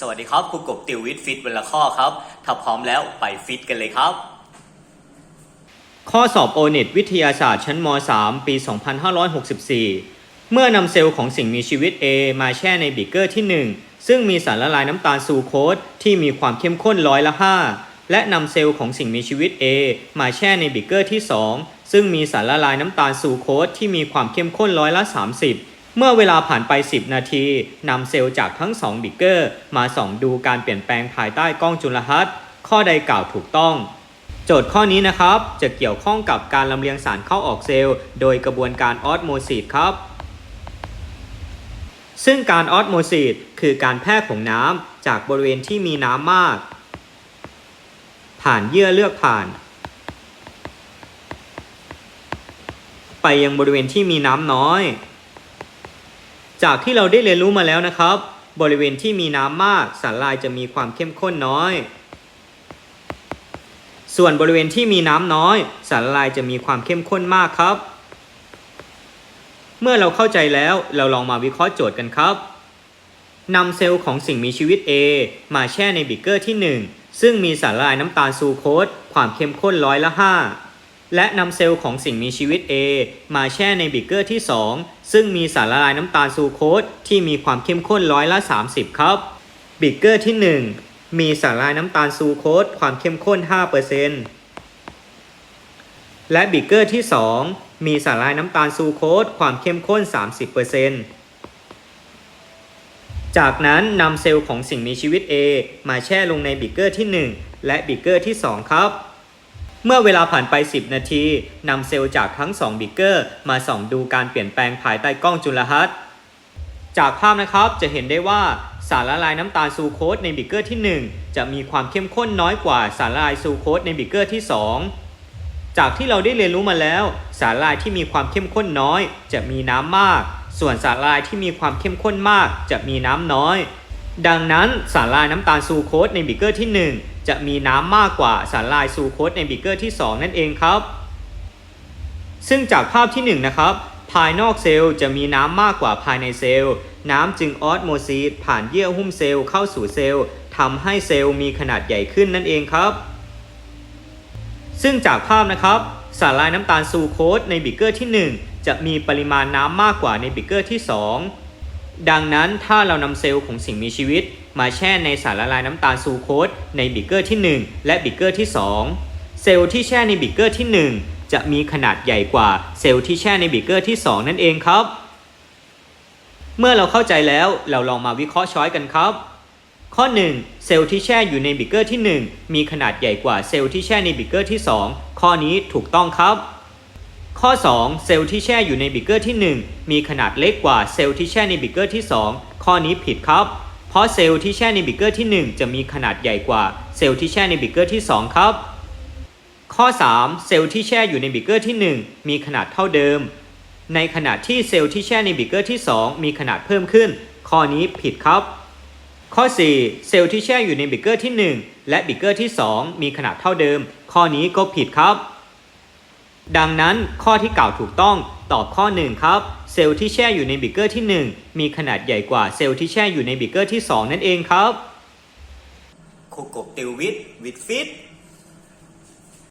สวัสดีครับครูกบติววิทย์ฟิตวันละข้อครับ ถ้าพร้อมแล้วไปฟิตกันเลยครับ ข้อสอบโอเน็ตวิทยาศาสตร์ชั้นม .3 ปี 2564 เมื่อนำเซลล์ของสิ่งมีชีวิต A มาแช่ในบิกเกอร์ที่ 1 ซึ่งมีสารละลายน้ำตาลซูโคสที่มีความเข้มข้นร้อยละ 5 และนำเซลล์ของสิ่งมีชีวิต A มาแช่ในบิกเกอร์ที่ 2 ซึ่งมีสารละลายน้ำตาลซูโคสที่มีความเข้มข้นร้อยละ 30 เมื่อเวลาผ่านไป 10 นาทีนำเซลล์จากทั้ง 2 บิกเกอร์ มาส่องดูการเปลี่ยนแปลงภายใต้กล้องจุลทรรศน์ข้อใดกล่าวถูกต้อง โจทย์ข้อนี้นะครับ จะเกี่ยวข้องกับการลำเลียงสารเข้าออกเซลล์ โดยกระบวนการออสโมซิสครับ ซึ่งการออสโมซิสคือการแพร่ของน้ำจากบริเวณที่มีน้ำมาก ผ่านเยื่อเลือกผ่าน ไปยังบริเวณที่มีน้ำน้อย จากที่เราได้เรียนรู้มาแล้วนะครับ บริเวณที่มีน้ำมากสารละลายจะมีความเข้มข้นน้อย ส่วนบริเวณที่มีน้ำน้อย สารละลายจะมีความเข้มข้นมากครับ เมื่อเราเข้าใจแล้วเราลองมาวิเคราะห์โจทย์กันครับนำเซลล์ของสิ่งมีชีวิต A มาแช่ในบิกเกอร์ที่ 1 ซึ่งมีสารละลายน้ำตาลซูโคสความเข้มข้นร้อยละ 5 และนำเซลล์ของสิ่งมีชีวิต A มาแช่ในบิกเกอร์ที่ 2 ซึ่งมีสารละลายน้ำตาลซูโคสที่มีความเข้มข้นร้อยละ 30 ครับบิกเกอร์ที่ 1 มีสารละลายน้ำตาลซูโคสความเข้มข้น 5%และบิกเกอร์ที่ 2 มีสารละลายน้ำตาลซูโคสความเข้มข้น 30%จากนั้นนำเซลล์ของสิ่งมีชีวิต A มาแช่ลงในบิกเกอร์ที่ 1 และบิกเกอร์ที่ 2 ครับ เมื่อเวลาผ่านไป 10 นาทีนำเซลล์จากทั้ง 2 บิกเกอร์ มาส่องดูการเปลี่ยนแปลงภายใต้กล้องจุลทรรศน์ จากภาพนะครับจะเห็นได้ว่าสารละลายน้ำตาลซูโคสในบิกเกอร์ที่ 1 จะมีความเข้มข้นน้อยกว่าสารละลายซูโคสในบิกเกอร์ที่ 2 จากที่เราได้เรียนรู้มาแล้ว สารละลายที่มีความเข้มข้นน้อย จะมีน้ำมาก ส่วนสารละลายที่มีความเข้มข้นมาก จะมีน้ำน้อย ดังนั้นสารละลายน้ำตาลซูโคสในบิกเกอร์ที่ 1 จะมีน้ำมากกว่าสารละลายซูโคสในบิกเกอร์ที่ 2 นั่นเองครับ ซึ่งจากภาพที่ 1 นะครับ ภายนอกเซลล์จะมีน้ำมากกว่าภายในเซลล์ น้ำจึงออสโมซิสผ่านเยื่อหุ้มเซลล์เข้าสู่เซลล์ทำให้เซลล์มีขนาดใหญ่ขึ้นนั่นเองครับ ซึ่งจากภาพนะครับ สารลายน้ำตาลซูโคสในบิกเกอร์ที่ 1 จะมีปริมาณน้ำมากกว่าในบิกเกอร์ที่ 2 ดังนั้นถ้าเรานำเซลล์ของสิ่งมีชีวิต มาแช่ในสารละลายน้ำตาลซูโคสในบิกเกอร์ที่ 1 และบิกเกอร์ที่ 2 เซลล์ที่แช่ในบิกเกอร์ที่ 1 จะมีขนาดใหญ่กว่าเซลล์ที่แช่ในบิกเกอร์ที่ 2 นั่นเองครับ เมื่อเราเข้าใจแล้วเราลองมาวิเคราะห์ช้อยกันครับ ข้อ 1 เซลล์ที่แช่อยู่ในบิกเกอร์ที่ 1 มีขนาดใหญ่กว่าเซลล์ที่แช่ในบิกเกอร์ที่ 2 ข้อนี้ถูกต้องครับข้อ 2 เซลล์ที่แช่อยู่ในบิกเกอร์ที่ 1 มีขนาดเล็กกว่าเซลล์ที่แช่ในบิกเกอร์ที่ 2 ข้อนี้ผิดครับ เพราะเซลล์ที่แช่ในบิกเกอร์ที่ 1 จะมีขนาดใหญ่กว่าเซลล์ที่แช่ในบิกเกอร์ที่ 2 ครับ ข้อ 3 เซลล์ที่แช่อยู่ในบิกเกอร์ที่ 1 มีขนาดเท่าเดิม ในขณะที่เซลล์ที่แช่ในบิกเกอร์ที่ 2 มีขนาดเพิ่มขึ้น ข้อนี้ผิดครับ ข้อ 4 เซลล์ที่แช่อยู่ในบิกเกอร์ที่ 1 และบิกเกอร์ที่ 2 มีขนาดเท่าเดิม ข้อนี้ก็ผิดครับ ดังนั้นข้อที่กล่าวถูกต้องตอบข้อ 1 ครับ เซลล์ที่แช่อยู่ในบิกเกอร์ที่ 1 มีขนาดใหญ่กว่าเซลล์ที่แช่อยู่ในบิกเกอร์ที่ 2 นั่นเองครับคุกบติววิทวิดฟิต